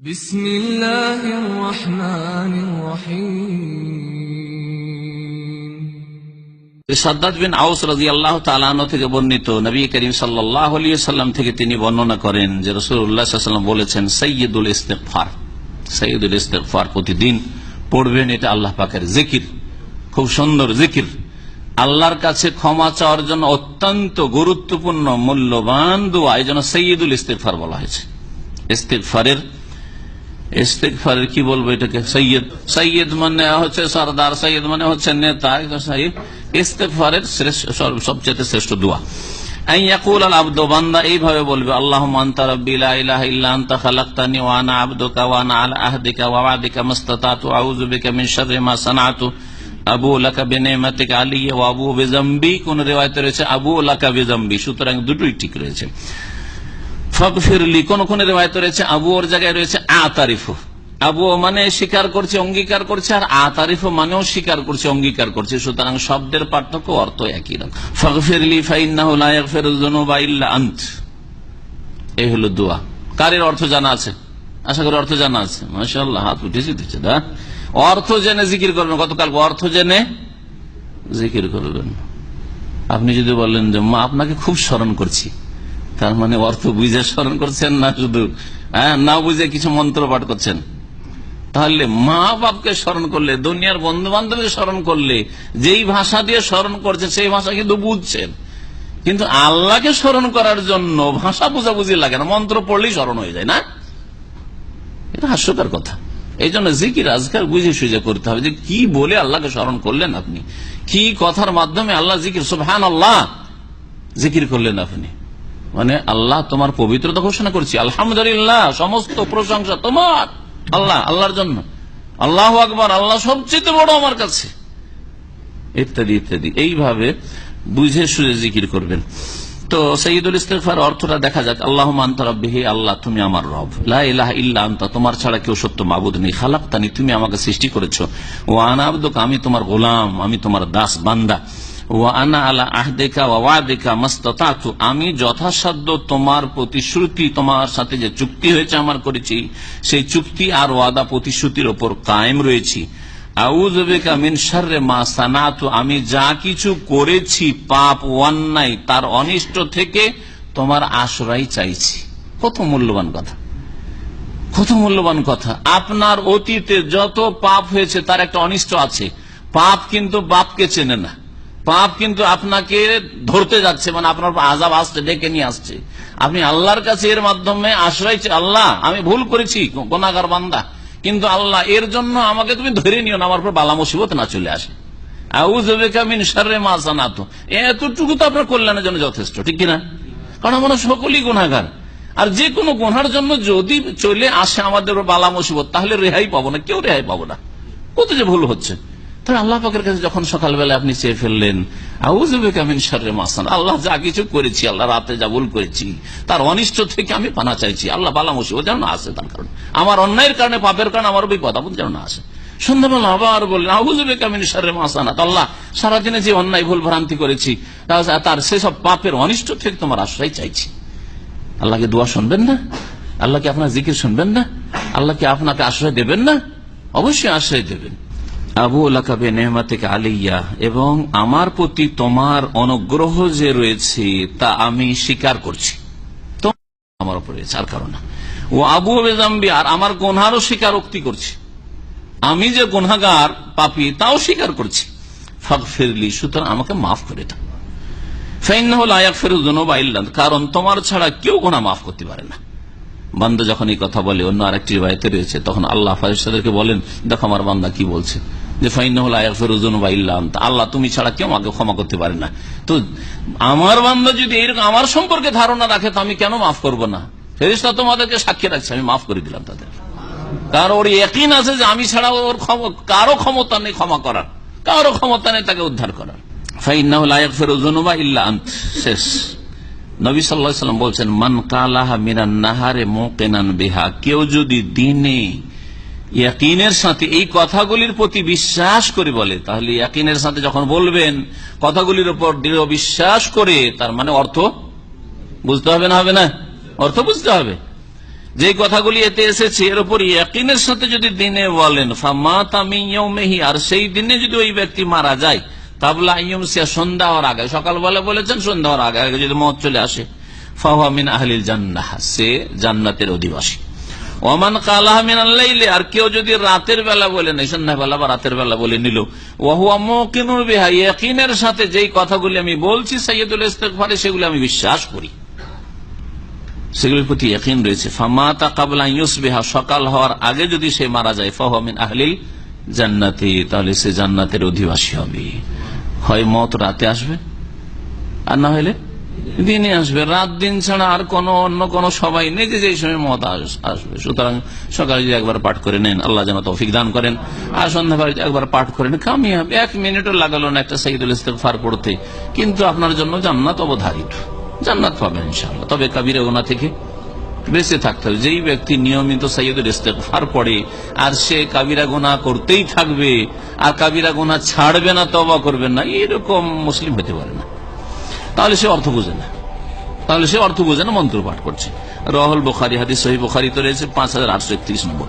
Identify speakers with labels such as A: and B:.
A: بسم الله الرحمن الرحيم
B: সাদ্দাদ বিন আউস রাজি আল্লাহ তালানো থেকে বর্ণিত নবী করিম সাল্লাহ সাল্লাম থেকে তিনি বর্ণনা করেন যে রসুল্লাহাম বলেছেন সৈয়দুল ইস্তেকফার সৈয়দুল ইস্তেকফার প্রতিদিন পড়বেন এটা আল্লাহ পাকের জিকির খুব সুন্দর জিকির আল্লাহর কাছে ক্ষমা চাওয়ার জন্য অত্যন্ত গুরুত্বপূর্ণ মূল্যবান দোয়া এই জন্য সৈয়দুল ইস্তেকফার বলা হয়েছে ইস্তেকফারের ইস্তেকফারের কি বলব এটাকে? সৈয়দ। সৈয়দ মানে হচ্ছে সর্দার, সৈয়দ মানে হচ্ছে নেতা ইস্তেকফারের সবচেয়ে শ্রেষ্ঠ দোয়া। আল এইভাবে বলবে আলা সানাতু, আবু লাকা বিনিমাতিকা আলিয়া ওয়া আবু বিজামবি কোন রিওয়ায়েতে রয়েছে, আবু লাকা বিজামবি সুতরাং দুটোই ঠিক রয়েছে। ফিরলি কোন কোন রেওয়ায়ত রয়েছে, আবু ওর জায়গায় রয়েছে আতারিফু আবু মানে স্বীকার করছে, অঙ্গীকার করছে, আর আতারিফু মানেও স্বীকার করছে, অঙ্গীকার করছে। সুতরাং শব্দের পার্থক্য অর্থ একই রকম। আন্ত। এই হলো দোয়া। কারের অর্থ জানা আছে? আশা করি অর্থ জানা আছে। মাসাল্লাহ হাত উঠেছে দিচ্ছে না অর্থ জেনে জিকির করবেন। গতকাল অর্থ জেনে জিকির করবেন। আপনি যদি বলেন যে, মা, আপনাকে খুব স্মরণ করছি। তার মানে অর্থ বুঝে স্মরণ করছেন না শুধু? হ্যাঁ না বুঝে কিছু মন্ত্র পাঠ করছেন? তাহলে মা বাপকে স্মরণ করলে, দুনিয়ার বন্ধু বান্ধবকে স্মরণ করলে, যেই ভাষা দিয়ে স্মরণ করছে সেই ভাষা কিন্তু বুঝছেন। কিন্তু আল্লাহকে স্মরণ করার জন্য ভাষা বুঝাবুঝি লাগে না, মন্ত্র পড়লেই স্মরণ হয়ে যায়, না? এটা হাস্যকর কথা। এই জন্য জিকির আজকাল বুঝে সুঝে করতে হবে যে কি বলে আল্লাহকে স্মরণ করলেন আপনি? কি কথার মাধ্যমে আল্লাহ জিকির সুবহান আল্লাহ জিকির করলেন আপনি? মানে আল্লাহ তোমার পবিত্রতা ঘোষণা করছি। আলহামদুলিল্লাহ, সমস্ত প্রশংসা তোমার। আল্লাহ, আল্লাহর জন্য। আল্লাহ আকবর, আল্লাহ সবচেয়ে বড় আমার কাছে। ইত্যাদি ইত্যাদি। এইভাবে বুঝে সুঝে জিকির করবেন। তো সঈদুল ইস্তেফার অর্থটা দেখা যাক। আল্লাহ মান্তরবিহি আল্লাহ, তুমি আমার রব। লাহ ইল্লা আন্তা, তোমার ছাড়া কেউ সত্য মাবুদ নেই। খালাক্তানি, তুমি আমাকে সৃষ্টি করেছ। ও আনাবদক আমি তোমার গোলাম, আমি তোমার দাস, বান্দা। ও আনা আলা আমি যথাসাধ্য তোমার প্রতিশ্রুতি, তোমার সাথে যে চুক্তি হয়েছে আমার করেছি, সেই চুক্তি আর ওয়াদা প্রতিশ্রুতির ওপর কায়েম রয়েছি। মা সানাতু। আমি যা কিছু করেছি পাপ অন্যায়, তার অনিষ্ট থেকে তোমার আশ্রয় চাইছি। কত মূল্যবান কথা। কত মূল্যবান কথা। আপনার অতীতে যত পাপ হয়েছে, তার একটা অনিষ্ট আছে। পাপ কিন্তু বাপকে চেনে না। পাপ কিন্তু আপনাকে ধরতে যাচ্ছে মানে আপনার আজাব আসছে, ডেকে নিয়ে আসছে। আপনি আল্লাহর কাছে এর মাধ্যমে আশ্রয় আল্লাহ, আমি ভুল করেছি, গোনাগার বান্দা। কিন্তু আল্লাহ, এর জন্য আমাকে তুমি ধরে নিও না, আমার উপর বালা মুসিবত না চলে আসে। এতটুকু তো আপনার কল্যাণের জন্য যথেষ্ট, ঠিক কিনা? কারণ আমরা সকলেই গুণাগার আর যে কোনো জন্য যদি চলে আসে আমাদের বালা মুসিবত, তাহলে রেহাই পাবো না, কেউ রেহাই পাবো না। কত যে ভুল হচ্ছে। তাহলে আল্লাহ পাকের কাছে যখন সকালবেলা আপনি চেয়ে ফেললেন মাসান আল্লাহ যা কিছু করেছি, আল্লাহ রাতে যা ভুল করেছি, তার অনিষ্ট থেকে আমি পানা চাইছি। আল্লাহ বালা মুসিবত যেন আসে তার কারণে। আমার অন্যায়ের কারণে, পাপের কারণে, আমার বিপদ আপদ যেন না আসে। সন্ধ্যাবেলা আবার বললেন আহুজবেকামিন সারে মাসানাত আল্লাহ সারাদিনে যে অন্যায়, ভুল ভ্রান্তি করেছি তার সেসব পাপের অনিষ্ট থেকে তোমার আশ্রয় চাইছি। আল্লাহকে দোয়া শুনবেন না? আল্লাহকে আপনার জিকির শুনবেন না? আল্লাহকে আপনাকে আশ্রয় দেবেন না? অবশ্যই আশ্রয় দেবেন। আবু লাকাবে নেহমা থেকে আলিয়া, এবং আমার প্রতি তোমার অনুগ্রহ যে রয়েছে, তা আমি স্বীকার করছি। আমার উপরে আর কারণ ও আবু বেজাম্বি, আর আমার গোনহারও স্বীকারোক্তি করছি। আমি যে গুনাগার পাপি, তাও স্বীকার করছি। ফাঁক ফেরলি সুতরাং আমাকে মাফ করে দাও। কারণ তোমার ছাড়া কেউ গোনা মাফ করতে পারে না। বান্দা যখন এই কথা বলে, অন্য আরেকটি বাড়িতে রয়েছে, তখন আল্লাহ ফারিস্তাদেরকে বলেন, দেখো আমার বান্দা কি বলছে? যে আল্লাহ তুমি ছাড়া কেউ আমাকে ক্ষমা করতে পারে না। তো আমার বান্দা যদি এরকম আমার সম্পর্কে ধারণা রাখে, তো আমি কেন মাফ করব না? ফেরিস্তা তোমাদেরকে সাক্ষী রাখছে, আমি মাফ করে দিলাম তাদের। কারণ ওর একই আছে যে আমি ছাড়া ওর কারও ক্ষমতা নেই ক্ষমা করার। কারও ক্ষমতা নেই তাকে উদ্ধার করার। বলছেন, মান কালাহা মিরান নাহারে মোকেনান বিহা। কেউ যদি দিনে ইয়াকিনের সাথে এই কথাগুলির প্রতি বিশ্বাস করে বলে। তাহলে ইয়াকিনের সাথে যখন বলবেন, কথাগুলির উপর দৃঢ় বিশ্বাস করে, তার মানে অর্থ বুঝতে হবে না হবে না? অর্থ বুঝতে হবে। যে কথাগুলি এতে এসেছে, এর উপর ইয়াকিনের সাথে যদি দিনে বলেন, ফামা আর সেই দিনে যদি ওই ব্যক্তি মারা যায়, তাবলা সন্ধ্যা হওয়ার আগে সকালবেলা বলেছেন, সন্ধ্যা হওয়ার আগে আগে যদি মত চলে আসে ফাহমিন আহলিল জান্নাহ, সে জান্নাতের অধিবাসী। ওমান কালাহ মিনাল্লাইলে আর কেউ যদি রাতের বেলা বলে নেই সন্ধ্যা বেলা বা রাতের বেলা বলে নিল। ওহুয়া মুকিনুর বিহা, ইয়াকিনের সাথে যেই কথাগুলি আমি বলছি সৈয়দুল ইস্তেগফারে, সেগুলি আমি বিশ্বাস করি। সেগুলির প্রতি ইয়াকিন রয়েছে। ফামা তাকাবলা ইউসবিহা, সকাল হওয়ার আগে যদি সে মারা যায় ফাহমিন আহলিল জান্নাতি, তাহলে সে জান্নাতের অধিবাসী হবে। হয় মত রাতে আসবে, আর না হলে দিনে আসবে, রাত দিন ছাড়া আর কোন অন্য কোন সবাই নেই যে যেই সময় মত আসবে। সুতরাং সকালে যদি একবার পাঠ করে নেন, আল্লাহ যেন তৌফিক দান করেন। আর সন্ধ্যাবেলা একবার পাঠ করে নেন কামিয়াব, এক মিনিটও লাগালো না একটা সাইদুল ইস্তেফার পড়তে। কিন্তু আপনার জন্য জান্নাত অবধারিত। জান্নাত পাবেন ইনশাআল্লাহ। তবে কাবিরে ওনা থেকে বেঁচে থাকতে হবে। যেই ব্যক্তি নিয়মিত সাইয়দের ইস্তেকফার পড়ে, আর সে কাবিরা গোনা করতেই থাকবে, আর কাবিরা গোনা ছাড়বে না তবা করবে না, এরকম মুসলিম হতে পারে না। তাহলে সে অর্থ বুঝে না। তাহলে সে অর্থ বুঝে না, মন্ত্র পাঠ করছে। রহল বোখারি, হাদিস সহি বোখারি তো রয়েছে, পাঁচ হাজার আটশো একত্রিশ নম্বর।